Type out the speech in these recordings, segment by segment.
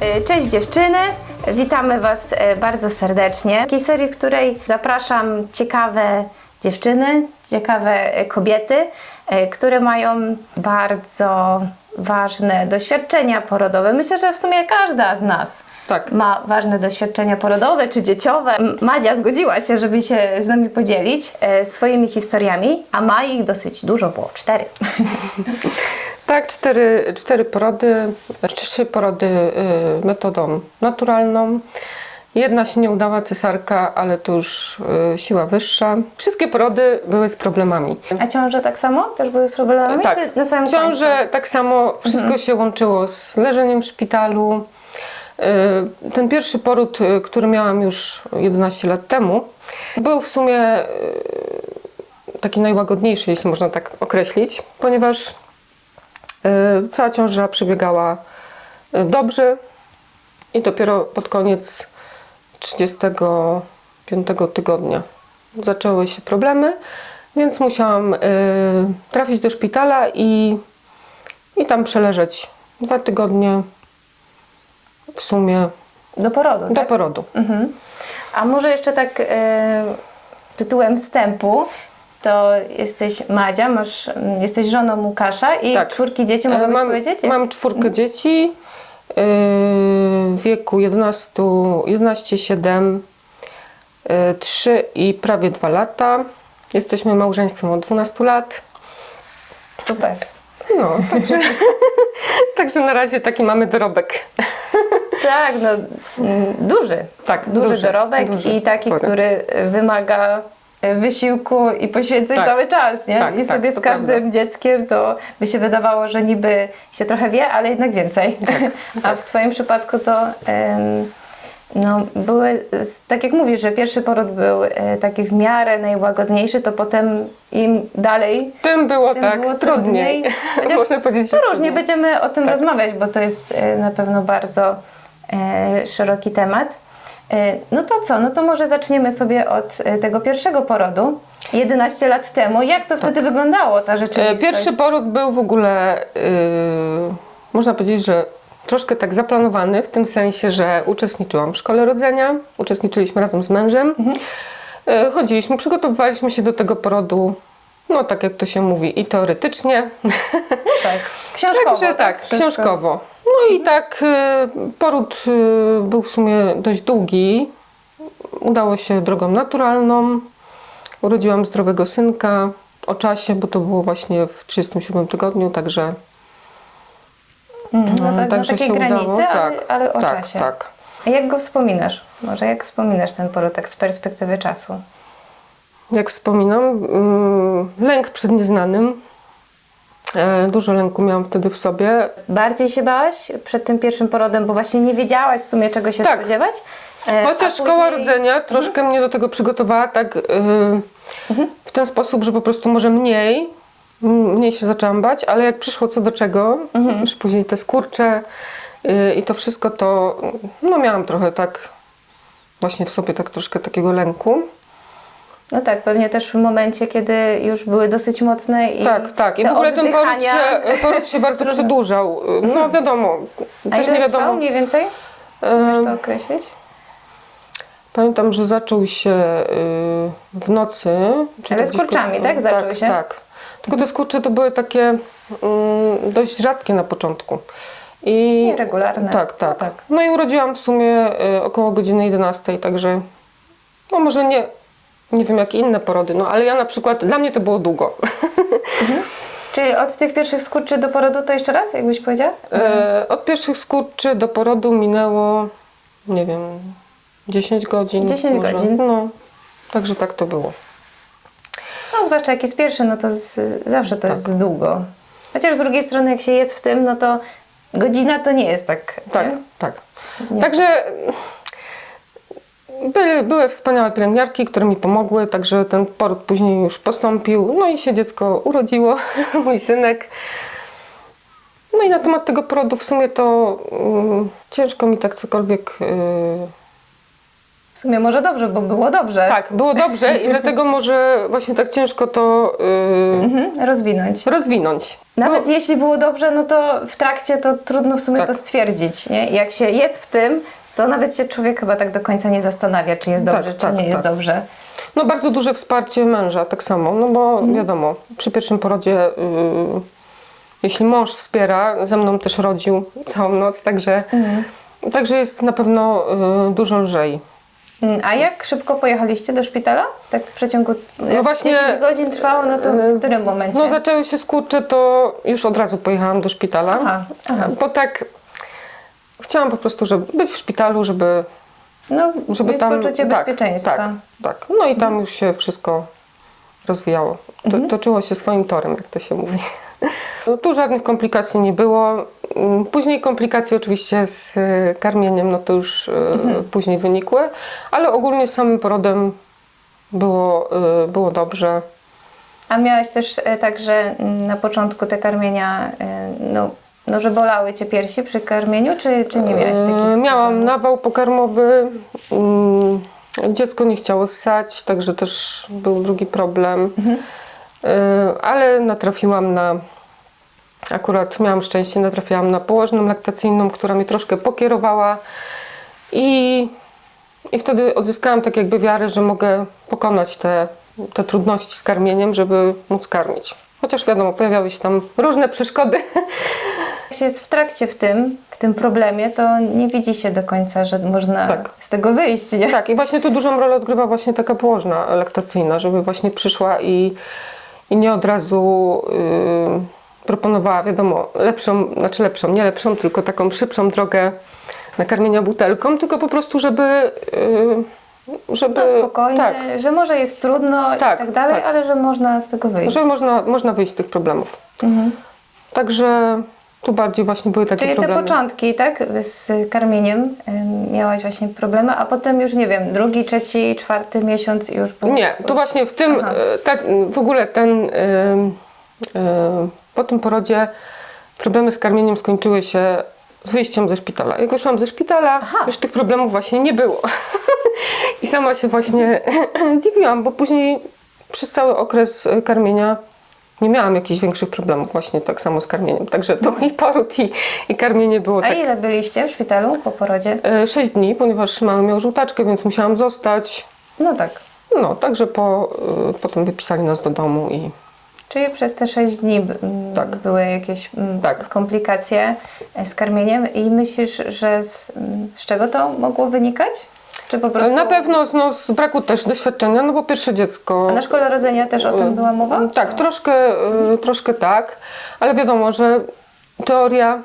E, Cześć dziewczyny, witamy Was e, bardzo serdecznie. W takiej serii, w której zapraszam ciekawe dziewczyny, ciekawe e, kobiety, które mają bardzo ważne doświadczenia porodowe. Myślę, że w sumie każda z nas Tak. ma ważne doświadczenia porodowe czy dzieciowe. Madzia zgodziła się, żeby się z nami podzielić swoimi historiami, a ma ich dosyć dużo, było cztery. Tak, cztery, cztery porody, trzy porody y, metodą naturalną. Jedna się nie udała, cesarka, ale to już y, siła wyższa. Wszystkie porody były z problemami. A ciąże tak samo? Też były problemami? tak, Czy na samym ciąże końcu? tak samo, wszystko się łączyło z leżeniem w szpitalu. Y, Ten pierwszy poród, który miałam już 11 lat temu, był w sumie taki najłagodniejszy, jeśli można tak określić, ponieważ cała ciąża przebiegała y, dobrze i dopiero pod koniec 35 tygodnia zaczęły się problemy, więc musiałam y, trafić do szpitala i, i tam przeleżeć dwa tygodnie w sumie Do porodu, do tak? porodu. A może jeszcze tak e, tytułem wstępu, to jesteś Madzia, masz, mm, jesteś żoną Łukasza i Tak. czwórki dzieci, E, mogłabyś mam, powiedzieć? Mam czwórkę dzieci y, w wieku 11, 11 7, y, 3 i prawie 2 lata. Jesteśmy małżeństwem od 12 lat. Super. No, także, także na razie taki mamy dorobek. Tak, no mm, duży. Tak, Duży, duży, dorobek duży, i taki, spory. który wymaga wysiłku i poświęceń Tak. cały czas, nie? Tak, I tak, sobie z to każdym prawda. dzieckiem to by się wydawało, że niby się trochę wie, ale jednak więcej. Tak, A w Twoim przypadku to no, były, tak jak mówisz, że pierwszy poród był e, taki w miarę najłagodniejszy, to potem im dalej Tym było tym tak było trudniej. trudniej. Chociaż Można powiedzieć, to różnie będziemy o tym Tak. rozmawiać, bo to jest e, na pewno bardzo e, szeroki temat. E, no to co? No to może zaczniemy sobie od e, tego pierwszego porodu. 11 lat temu. Jak to wtedy wyglądało, ta E, rzeczywistość? Pierwszy poród był w ogóle, yy, można powiedzieć, że troszkę tak zaplanowany, w tym sensie, że uczestniczyłam w szkole rodzenia, uczestniczyliśmy razem z mężem. E, Chodziliśmy, przygotowywaliśmy się do tego porodu, no tak jak to się mówi, i teoretycznie. tak. Książkowo, Także tak, Wszystko. książkowo. No i tak y, poród y, był w sumie dość długi. Udało się drogą naturalną. Urodziłam zdrowego synka o czasie, bo to było właśnie w 37 tygodniu, także, Mm, No tak, na także takiej się granicy, udało. ale, tak, ale o tak, czasie. tak. A jak go wspominasz? Może jak wspominasz ten poród tak z perspektywy czasu? Jak wspominam, mm, lęk przed nieznanym. E, Dużo lęku miałam wtedy w sobie. Bardziej się bałaś przed tym pierwszym porodem, bo właśnie nie wiedziałaś w sumie czego się Tak. spodziewać? E, Chociaż a szkoła później- Mhm. rodzenia troszkę mnie do tego przygotowała tak yy, w ten sposób, że po prostu może mniej, mniej się zaczęłam bać, ale jak przyszło co do czego, Mhm. już później te skurcze yy, i to wszystko, to no miałam trochę tak właśnie w sobie tak troszkę takiego lęku. No tak, pewnie też w momencie, kiedy już były dosyć mocne i tak, tak. I te w ogóle ten poród oddychania- się, poród się bardzo przedłużał. No wiadomo, A też ile nie trwał wiadomo. mniej więcej? Możesz to określić? Pamiętam, że zaczął się y, w nocy. czy Ale to z gdzieś kurczami, ko- tak? Zaczął się? Tak. Tylko te skurcze to były takie mm, dość rzadkie na początku. I Nieregularne. tak, tak. No tak. No i urodziłam w sumie y, około godziny 11, także no może nie, nie wiem jak inne porody, no ale ja na przykład, dla mnie to było długo. Czyli od tych pierwszych skurczy do porodu to jeszcze raz, jakbyś powiedział? E, od pierwszych skurczy do porodu minęło, nie wiem, 10 godzin. 10 może. godzin. No, także tak to było. No zwłaszcza jak jest pierwszy, no to z, zawsze to Tak. jest długo. Chociaż z drugiej strony jak się jest w tym, no to godzina to nie jest tak. Tak, nie? tak. Nie. Także były, były wspaniałe pielęgniarki, które mi pomogły, także ten poród później już postąpił. No i się dziecko urodziło, mój synek. No i na temat tego porodu w sumie to mm, ciężko mi tak cokolwiek yy, W sumie może dobrze, bo było dobrze. Tak, było dobrze i dlatego może właśnie tak ciężko to yy, Mhm, rozwinąć. rozwinąć. Nawet Bo- jeśli było dobrze, no to w trakcie to trudno w sumie Tak. to stwierdzić. Nie? Jak się jest w tym, to nawet się człowiek chyba tak do końca nie zastanawia, czy jest Tak, dobrze, czy tak, nie jest tak. dobrze. No bardzo duże wsparcie męża tak samo, no bo Mhm. wiadomo, przy pierwszym porodzie, yy, jeśli mąż wspiera, ze mną też rodził całą noc, także, Mhm. także jest na pewno yy, dużo lżej. Mm, A jak szybko pojechaliście do szpitala? Tak w przeciągu no właśnie, 10 godzin trwało, no to w którym momencie? No zaczęły się skurcze, to już od razu pojechałam do szpitala, Aha, aha. bo tak chciałam po prostu żeby być w szpitalu, żeby, no, żeby mieć tam... poczucie tak, bezpieczeństwa. Tak, tak. No i tam już się wszystko rozwijało. To, Toczyło się swoim torem, jak to się mówi. No, tu żadnych komplikacji nie było. Mm, Później komplikacje oczywiście z y, karmieniem, no to już y, później wynikły, ale ogólnie z samym porodem było, y, było dobrze. A miałeś też e, tak, że na początku te karmienia, e, no, no że bolały Cię piersi przy karmieniu, czy, czy nie miałeś takich Miałam nawał pokarmowy. mm, Dziecko nie chciało ssać, także też był drugi problem. E, Ale natrafiłam na. Akurat miałam szczęście, natrafiłam na położną laktacyjną, która mnie troszkę pokierowała i, i wtedy odzyskałam tak jakby wiarę, że mogę pokonać te, te trudności z karmieniem, żeby móc karmić. Chociaż wiadomo, pojawiały się tam różne przeszkody. Jak się jest w trakcie w tym, w tym problemie, to nie widzi się do końca, że można Tak. z tego wyjść, nie? Tak, i właśnie tu dużą rolę odgrywa właśnie taka położna laktacyjna, żeby właśnie przyszła i, i nie od razu yy, proponowała, wiadomo, lepszą, znaczy lepszą, nie lepszą, tylko taką szybszą drogę nakarmienia butelką, tylko po prostu, żeby... Yy, żeby No spokojnie, Tak, że może jest trudno i Tak, tak dalej, tak. ale że można z tego wyjść. żeby można, można wyjść z tych problemów. Także tu bardziej właśnie były takie Czyli te problemy. początki, tak, z karmieniem miałaś właśnie problemy, a potem już, nie wiem, drugi, trzeci, czwarty miesiąc już był... Nie, to właśnie w tym, e, tak, w ogóle ten, e, po tym porodzie problemy z karmieniem skończyły się z wyjściem ze szpitala. Jak wyszłam ze szpitala, Aha. już tych problemów właśnie nie było. I sama się właśnie dziwiłam, bo później przez cały okres karmienia nie miałam jakichś większych problemów właśnie tak samo z karmieniem. Także to i poród i, i karmienie było A tak ile byliście w szpitalu po porodzie? e, 6 dni, ponieważ mały miał żółtaczkę, więc musiałam zostać. No tak. No, także po, y, potem wypisali nas do domu i Czyli przez te 6 dni b- m, Tak. były jakieś m, Tak. komplikacje e, z karmieniem i myślisz, że z, m, z czego to mogło wynikać? Czy po prostu... na pewno z, no, z braku też doświadczenia, no bo pierwsze dziecko. A na szkole rodzenia też o tym była mowa? Tak, troszkę, y, troszkę tak, ale wiadomo, że teoria,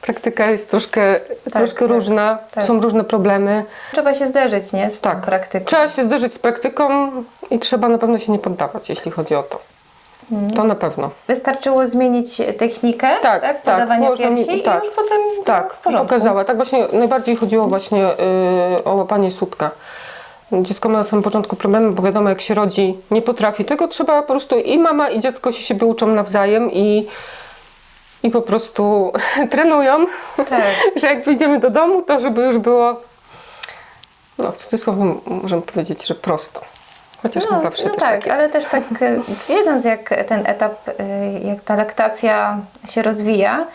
praktyka jest troszkę, troszkę tak, różna, tak. są różne problemy. Trzeba się zderzyć, nie? Z Tak. praktyką. Trzeba się zderzyć z praktyką i trzeba na pewno się nie poddawać, jeśli chodzi o to. Mhm. To na pewno. Wystarczyło zmienić technikę Tak, tak, tak, podawania można mi- piersi tak. i już potem Tak, w porządku. pokazała. Tak właśnie najbardziej chodziło właśnie y, o łapanie sutka. Dziecko ma na samym początku problemy, bo wiadomo, jak się rodzi, nie potrafi tego, trzeba po prostu i mama, i dziecko się siebie uczą nawzajem i, i po prostu trenują, Tak. że jak wyjdziemy do domu, to żeby już było, no w cudzysłowie możemy powiedzieć, że prosto. Chociaż nie zawsze no też tak, tak, jest. ale też tak e, wiedząc jak ten etap, e, jak ta laktacja się rozwija,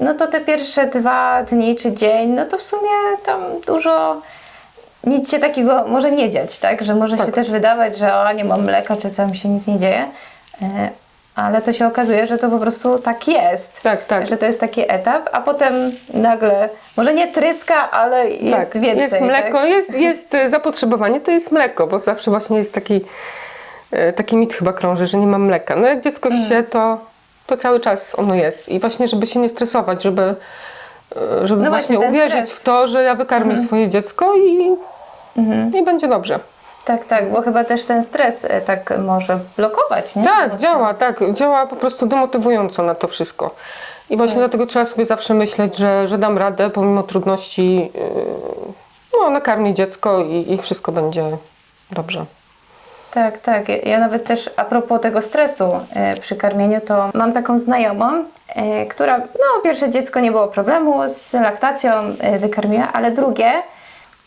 no to te pierwsze dwa dni czy dzień, no to w sumie tam dużo nic się takiego może nie dziać, tak? Że może się Tak. też wydawać, że o, nie mam mleka, czy tam się nic nie dzieje. Ale to się okazuje, że to po prostu tak jest. Tak, tak. Że to jest taki etap, a potem nagle, może nie tryska, ale jest więcej. Jest mleko, tak? jest, jest e, zapotrzebowanie, to jest mleko, bo zawsze właśnie jest taki, e, taki mit chyba krąży, że nie mam mleka. No jak dziecko Mm. się, to, to cały czas ono jest. I właśnie, żeby się nie stresować, żeby, e, żeby No właśnie właśnie, uwierzyć stres. W to, że ja wykarmię swoje dziecko i, i będzie dobrze. Tak, tak, bo chyba też ten stres e, tak może blokować, nie? Tak, Mocno. działa, tak. Działa po prostu demotywująco na to wszystko. I właśnie Tak. dlatego trzeba sobie zawsze myśleć, że, że dam radę pomimo trudności, yy, no, nakarmię dziecko i, i wszystko będzie dobrze. Tak, tak. Ja- nawet też a propos tego stresu e, przy karmieniu, to mam taką znajomą, e, która, no pierwsze dziecko nie było problemu z laktacją, e, wykarmiła, ale drugie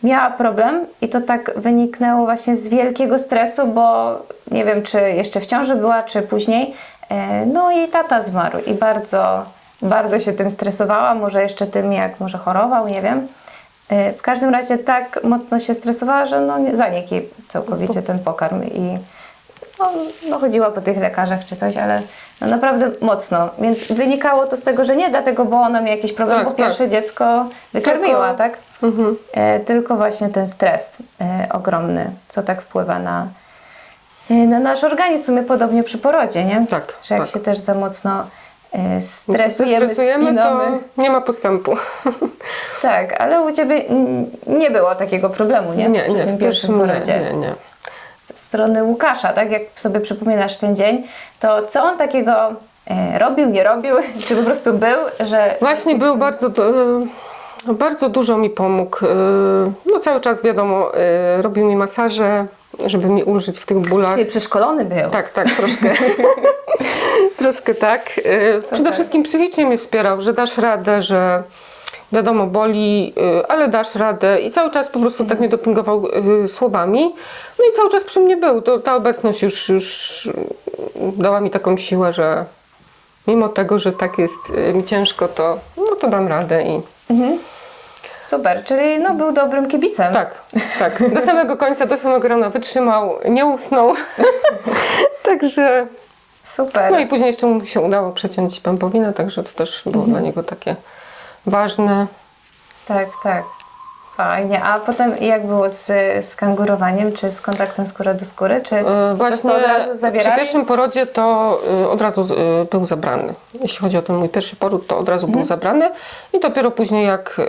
miała problem i to tak wyniknęło właśnie z wielkiego stresu, bo nie wiem, czy jeszcze w ciąży była, czy później. E, No jej tata zmarł i bardzo, bardzo się tym stresowała, może jeszcze tym, jak może chorował, nie wiem. E, W każdym razie tak mocno się stresowała, że no zanikł jej całkowicie ten pokarm i no, no chodziła po tych lekarzach czy coś, ale no naprawdę mocno. Więc wynikało to z tego, że nie dlatego, bo ona miała jakiś problem, Tak, bo tak. pierwsze dziecko wykarmiła, Tylko- tak? E, tylko właśnie ten stres e, ogromny, co tak wpływa na, e, na nasz organizm, w sumie podobnie przy porodzie, nie? Tak, Że jak tak. się też za mocno e, stresujemy, stresujemy, spinamy. to nie ma postępu. Tak, ale u Ciebie nie było takiego problemu, nie? Nie, Przy nie, tym pierwszym pierwszym porodzie. nie, nie, nie. Z strony Łukasza, tak? Jak sobie przypominasz ten dzień, to co on takiego e, robił, nie robił, czy po prostu był, że... Właśnie był bardzo, e, bardzo dużo mi pomógł. E, No cały czas wiadomo, robił mi masaże, żeby mi ulżyć w tych bólach. Czyli przeszkolony był. Tak, tak, troszkę. troszkę tak. E, Przede wszystkim psychicznie mnie wspierał, że dasz radę, że wiadomo, boli, e, ale dasz radę. I cały czas po prostu tak mnie dopingował e, słowami. No i cały czas przy mnie był. To, ta obecność już, już dała mi taką siłę, że mimo tego, że tak jest mi ciężko, to, no to dam radę i Super, czyli no, był dobrym kibicem. tak, tak. Do samego końca, do samego rana wytrzymał, nie usnął. Także Super. No i później jeszcze mu się udało przeciąć pępowinę, także to też było Mhm. dla niego takie ważne. Tak, tak. Fajnie. A potem jak było z, z kangurowaniem, czy z kontaktem skóra do skóry, czy E, po prostu od razu przy zabierali? pierwszym porodzie to e, od razu e, był zabrany. Jeśli chodzi o ten mój pierwszy poród, to od razu Mhm. był zabrany i dopiero później jak e,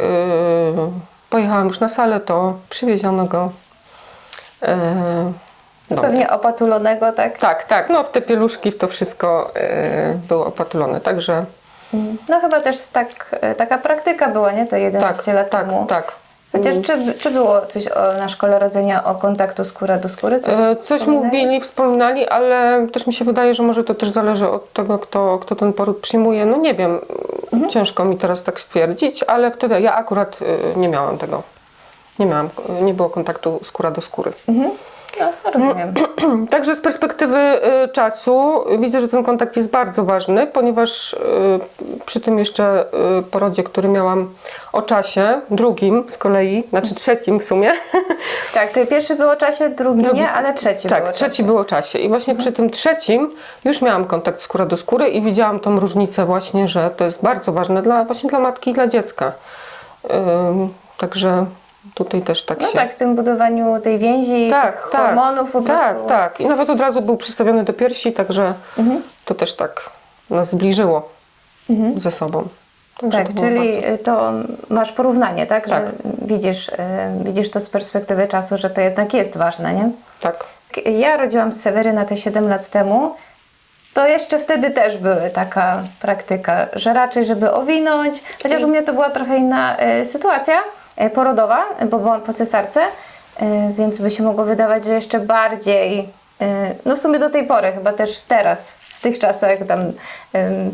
pojechałam już na salę, to przywieziono go e, do mnie. Pewnie opatulonego, tak? Tak, tak, no w te pieluszki, w to wszystko było opatulone, także No chyba też tak, e, taka praktyka była, nie? To 11 tak, lat tak, temu. tak. Chociaż czy, czy było coś o, na szkole rodzenia o kontaktu skóra do skóry? Coś, E, Coś mówili, wspominali, ale też mi się wydaje, że może to też zależy od tego, kto, kto ten poród przyjmuje. No nie wiem, Mhm. ciężko mi teraz tak stwierdzić, ale wtedy ja akurat y, nie miałam tego. Nie miałam, y, nie było kontaktu skóra do skóry. No, rozumiem. Także z perspektywy y, czasu widzę, że ten kontakt jest bardzo ważny, ponieważ y, przy tym jeszcze y, porodzie, który miałam o czasie, drugim z kolei, znaczy trzecim w sumie, Tak, to pierwszy było o czasie, drugi, Drugi- nie, ale trzeci Tak, było trzeci czasie. był o czasie. I właśnie przy tym trzecim już miałam kontakt skóra do skóry i widziałam tą różnicę właśnie, że to jest bardzo ważne dla, właśnie dla matki i dla dziecka. Także tutaj też tak No się... tak, w tym budowaniu tej więzi, tych hormonów po prostu. Tak, tak. I nawet od razu był przystawiony do piersi, także Mhm. to też tak nas zbliżyło ze sobą. Także Tak, to czyli bardzo- y, to masz porównanie, tak? Tak. Że widzisz, y, widzisz to z perspektywy czasu, że to jednak jest ważne, nie? Tak. Ja rodziłam Seweryna te 7 lat temu. To jeszcze wtedy też były taka praktyka, że raczej, żeby owinąć, chociaż u mnie to była trochę inna e, sytuacja porodowa, bo byłam po cesarce, e, więc by się mogło wydawać, że jeszcze bardziej, e, no w sumie do tej pory, chyba też teraz, w tych czasach, tam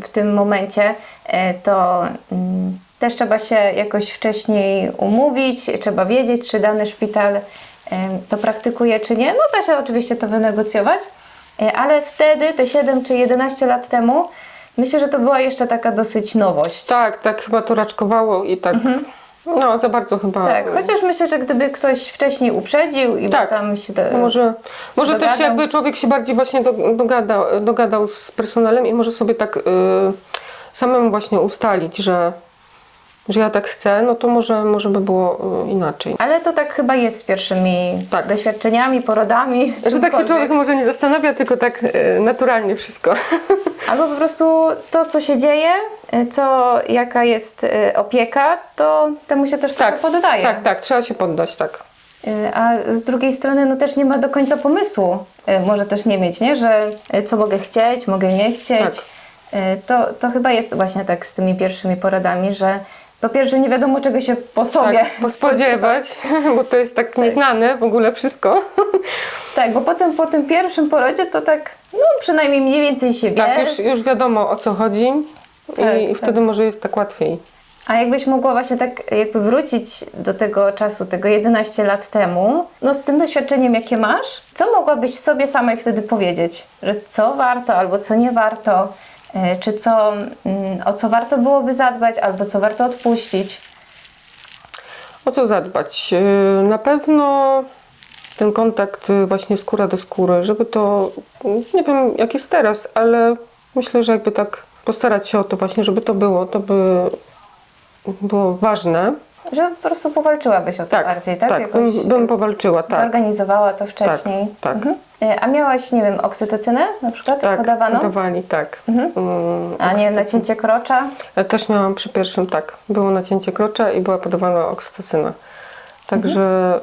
w tym momencie, e, to mm, też trzeba się jakoś wcześniej umówić, trzeba wiedzieć, czy dany szpital to praktykuje, czy nie. No da się oczywiście to wynegocjować, e, ale wtedy, te 7 czy 11 lat temu, myślę, że to była jeszcze taka dosyć nowość. Tak, tak chyba to raczkowało i tak, no za bardzo chyba... Tak, chociaż myślę, że gdyby ktoś wcześniej uprzedził i Tak. by tam się... Do, No Może, może też jakby człowiek się bardziej właśnie do, dogadał, dogadał z personelem i może sobie tak y, samemu właśnie ustalić, że, że ja tak chcę, no to może, może by było y, inaczej. Ale to tak chyba jest z pierwszymi Tak. doświadczeniami, porodami. Że tak się człowiek może nie zastanawia, tylko tak y, naturalnie wszystko. Albo po prostu to, co się dzieje, e, co, jaka jest opieka, to temu się też tak, poddaje. tak, tak, trzeba się poddać, tak. A z drugiej strony, no też nie ma do końca pomysłu. Może też nie mieć, nie? Że co mogę chcieć, mogę nie chcieć. Tak. To, to chyba jest właśnie tak z tymi pierwszymi poradami, że po pierwsze nie wiadomo czego się po sobie Tak, pospodziewać, bo to jest tak nieznane w ogóle wszystko. Tak, bo potem po tym pierwszym porodzie to tak, no przynajmniej mniej więcej się wie. Tak, już, już wiadomo o co chodzi Tak, i, i tak. wtedy może jest tak łatwiej. A jakbyś mogła właśnie tak jakby wrócić do tego czasu, tego 11 lat temu, no z tym doświadczeniem, jakie masz, co mogłabyś sobie samej wtedy powiedzieć? Że co warto albo co nie warto, czy co, mm, o co warto byłoby zadbać albo co warto odpuścić? O co zadbać? Yy, Na pewno ten kontakt właśnie skóra do skóry, żeby to, nie wiem jak jest teraz, ale myślę, że jakby tak postarać się o to właśnie, żeby to było, to by było ważne. Że po prostu powalczyłabyś o to Tak, bardziej, tak? tak, Jakoś, bym- bym y, powalczyła, tak. Zorganizowała to wcześniej. tak. Mhm. Y, A miałaś, nie wiem, oksytocynę na przykład Tak, podawano? podawali, tak. Mm, A nie wiem, nacięcie krocza? Ja też miałam przy pierwszym, tak, było nacięcie krocza i była podawana oksytocyna. Także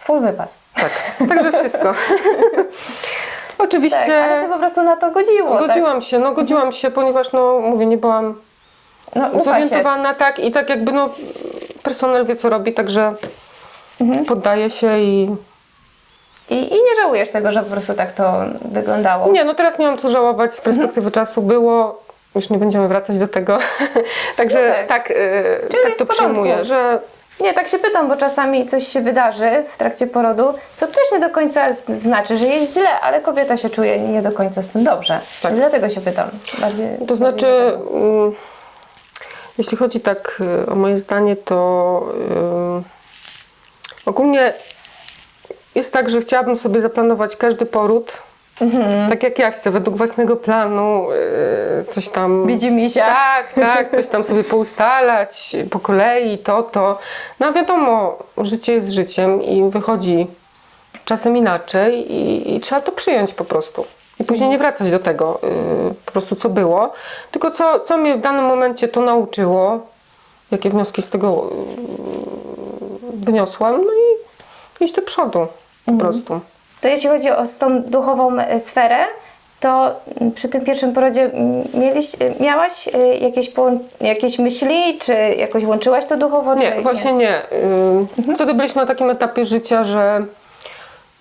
Full wypas. tak, także wszystko. Oczywiście Tak, ale się po prostu na to godziło. tak? godziłam się, no godziłam się, ponieważ no mówię, nie byłam No, ufa się. zorientowana tak i tak jakby no personel wie co robi, także Mhm. poddaje się i I, I nie żałujesz tego, że po prostu tak to wyglądało. nie, no teraz nie mam co żałować z perspektywy czasu, było, już nie będziemy wracać do tego, także No tak. tak, yy, tak to przyjmuję, że Nie, tak się pytam, bo czasami coś się wydarzy w trakcie porodu, co też nie do końca znaczy, że jest źle, ale kobieta się czuje nie do końca z tym dobrze. Tak. Więc dlatego się pytam. Bardziej, To znaczy, mm, jeśli chodzi tak y, o moje zdanie, to y, ogólnie jest tak, że chciałabym sobie zaplanować każdy poród tak jak ja chcę, według własnego planu, y, coś tam. Widzi misia. Tak, tak, coś tam sobie poustalać po kolei, to, to. No wiadomo, życie jest życiem i wychodzi czasem inaczej i, i trzeba to przyjąć po prostu. I później nie wracać do tego y, po prostu, co było, tylko co, co mnie w danym momencie to nauczyło, jakie wnioski z tego y, wyniosłam, no i iść do przodu po prostu. To jeśli chodzi o tą duchową e, sferę, to mm, przy tym pierwszym porodzie mm, mieliś, e, miałaś e, jakieś, jakieś myśli, czy jakoś łączyłaś to duchowo? Nie, czy właśnie nie. Y, Wtedy byliśmy na takim etapie życia, że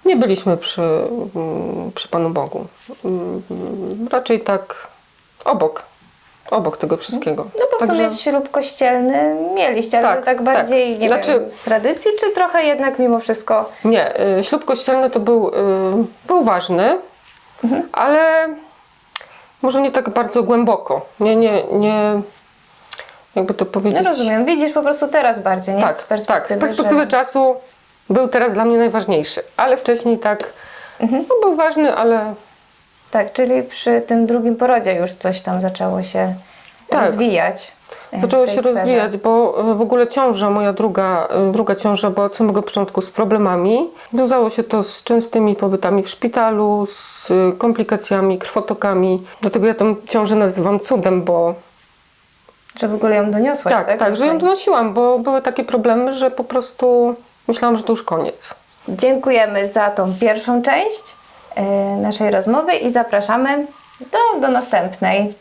nie byliśmy przy, mm, przy Panu Bogu. Raczej tak obok, obok tego wszystkiego. No bo w Także- sumie ślub kościelny mieliście, ale Tak, tak tak. bardziej, nie Znaczy- wiem, z tradycji, czy trochę jednak mimo wszystko... Nie, y, ślub kościelny to był, y, był ważny, ale może nie tak bardzo głęboko. Nie, nie, nie, jakby to powiedzieć. No rozumiem, widzisz po prostu teraz bardziej, nie? Tak, z perspektywy, tak. Z perspektywy że... czasu był teraz dla mnie najważniejszy, ale wcześniej tak, Mhm. no, był ważny, ale Tak, czyli przy tym drugim porodzie już coś tam zaczęło się Tak. rozwijać. zaczęło się sferze. rozwijać, bo e, w ogóle ciąża, moja druga, e, druga ciąża była od samego początku z problemami. Wiązało się to z częstymi pobytami w szpitalu, z e, komplikacjami, krwotokami. Dlatego ja tę ciążę nazywam cudem, bo Że w ogóle ją doniosłaś, tak? tak, tak, że ją donosiłam, bo były takie problemy, że po prostu myślałam, że to już koniec. Dziękujemy za tą pierwszą część naszej rozmowy i zapraszamy do, do następnej.